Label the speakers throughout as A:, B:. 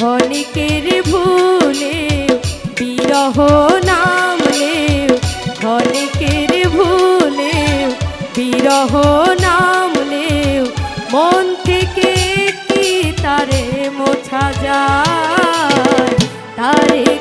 A: ক্ষণিকের ভুলে, বিরহ নামলে ক্ষণিকের ভুলে, বিরহ নামলে মন থেকে কি তারে মোছা যায়? তারে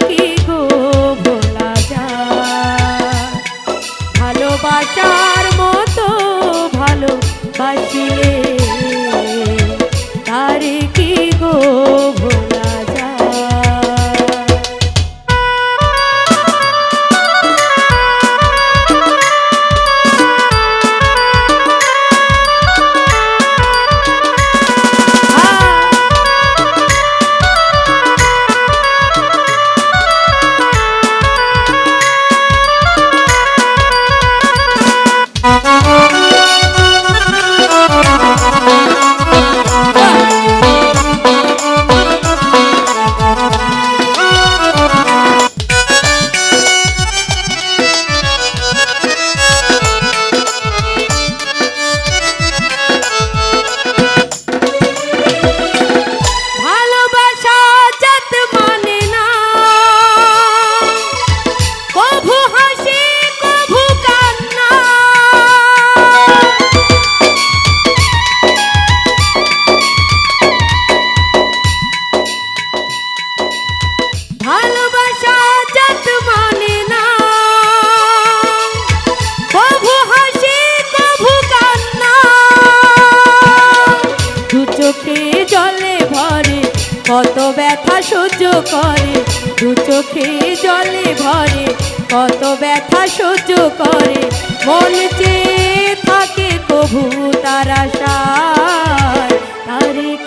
A: সহ্য করে, দু চোখে জলে ভরে, কত ব্যথা সহ্য করে, মন চেয়ে থাকে কভু তার আশায়।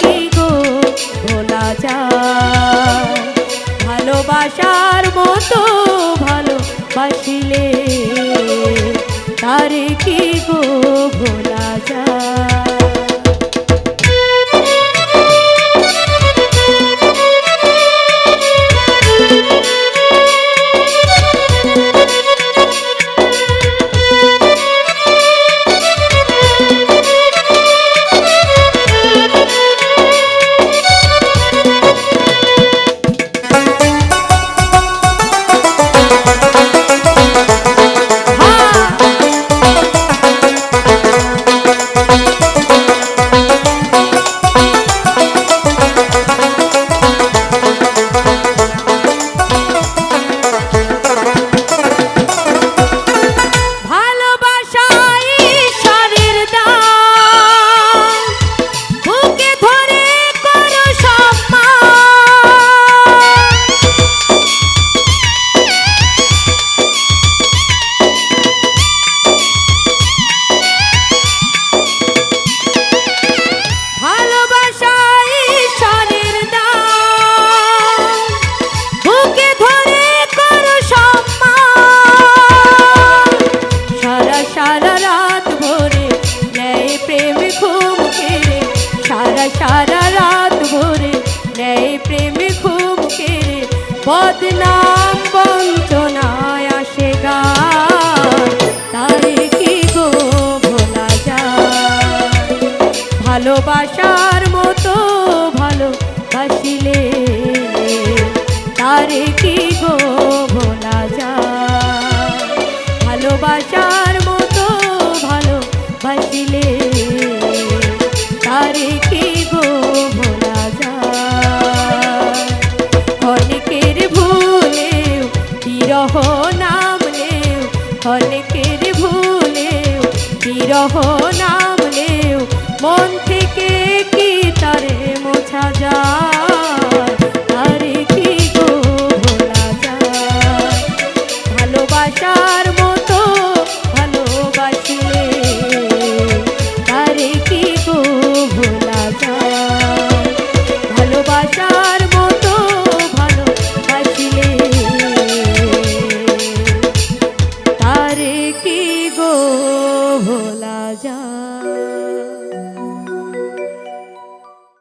A: কি গো, ভোলা যায়। ভালোবাসার মতো ভালোবাসিলে, তারে কি গো ভালোবাসিলে তারে কি গো ভোলা যায়? ভালোবাসার মতো ভালোবাসিলে? তারে কি গো ভোলা যায়? অনেকের ভুলেও বিরহ নামলেও অনেকের ভুলেও বিরহ নামলেও মন থেকে কি তারে মোছা যায়?